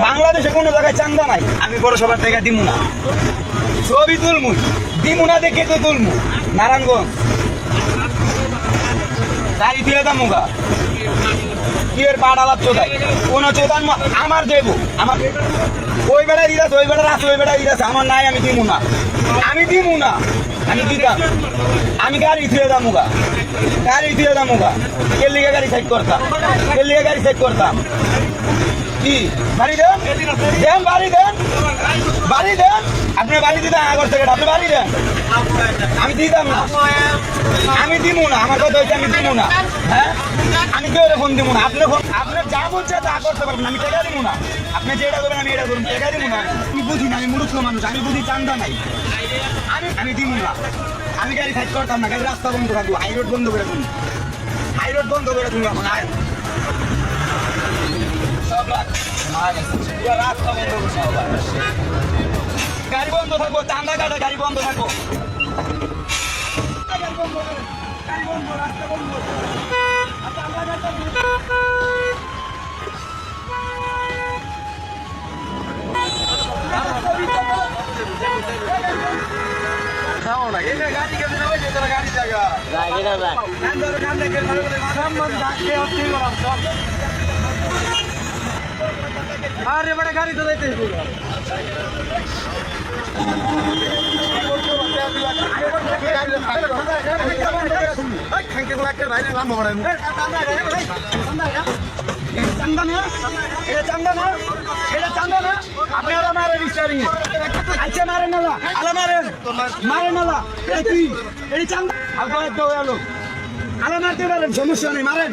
বাংলাদেশে কোনো জায়গায় চান্দা নাই। আমি পৌরসভার টাকা দিমু না ছবি তুলমু। দিমু না দেখে তো তুলমু। নারায়ণগঞ্জ। গাড়ি ফিরে দাম মুগা বিয়ের পাড়া লাভ চোদাই কোন চোদান আমার দেব। আমার ওই বেড়া দিদাস ওই বেড়া রাস ওই বেড়া দিদাস আমার নাই, আমি দিমু না আমি দিমু না আমি দিতাম। আমি গাড়ি ফিরে দাম মুগা গাড়ি ফিরে দাম মুগা কেলিগে গাড়ি সাইড করতাম? কেলিগে গাড়ি সাইড করতাম? কি? বাড়ি দেন। দেন, বাড়ি দেন। বাড়ি দেন। আপনি বাড়ি দিতেন আগর থেকে আপনি বাড়ি দেন। আমি দিতাম না। আমি দিব না। আমার কথা আমি দিব না। হ্যাঁ? আমি কেউ ফোন দিব না। আপনি ফোন আপনি যা বলছে তা করতে পারবেন আমি টাকা দিব না। আপনি যেটা করবেন আমি এটা করব টাকা দিব না। আমি বুঝি না, আমি মূর্খ মানুষ। আমি বুঝি চান্দা নাই। আমি আমি দিব না। আমি গাড়ি সাইড করতাম না। গাড়ি রাস্তা বন্ধ থাকব। হাই রোড বন্ধ করে দিন হাই রোড বন্ধ করে দিন এখন। গাড়ি বন্ধ থাকব চান্দা কাটা গাড়ি বন্ধ থাকব গাড়ি বন্ধ। গাড়ি বন্ধ, রাস্তা বন্ধ। গাড়ি তোরা গাড়ি জায়গা। আরে বড় গাড়ি তো না আপনারা মারেন স্টারিং আচ্ছা মারেন না আলা মারেন মারেন না এটা কি এটা চান্দা আপনারা আলা মারতে পারেন সমস্যা নেই, মারেন।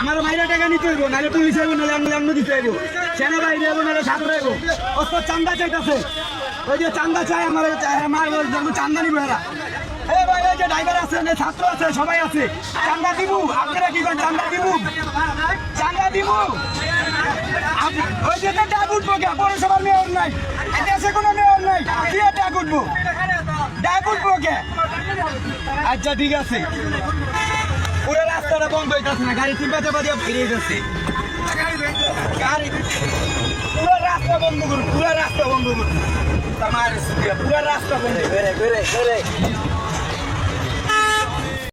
আমার মাইরা টাকা নিতে হইব, নাহলে তুই হিসাবে নাহলে আমি অন্য দিতে হইব সেনা বাইরে হইব নাহলে সাথে হইব ওর চান্দা চাইতেছে। ওই যে চান্দা চাই, আমার মার জন্য চান্দা নিব এরা। যে ড্রাইভার আছে ছাত্র আছে, সবাই আছে। চান্দা দিব আপনারা কি করেন, চান্দা দিব চান্দা দিব ওই যে ডাক উঠবো কে? পৌরসভার মেয়র নাই। দেশে কোনো মেয়র নাই। ডাক উঠবো? ডাক উঠবো কে? আচ্ছা ঠিক আছে। বন্ধ হইতেছে না, গাড়ি চিন্তা চাপা দিয়ে ফিরে যাচ্ছে। গাড়ি পুরো রাস্তা বন্ধ করুন, পুরো রাস্তা বন্ধ করুন। পুরো রাস্তা বন্ধ বেরে বেরে বেরে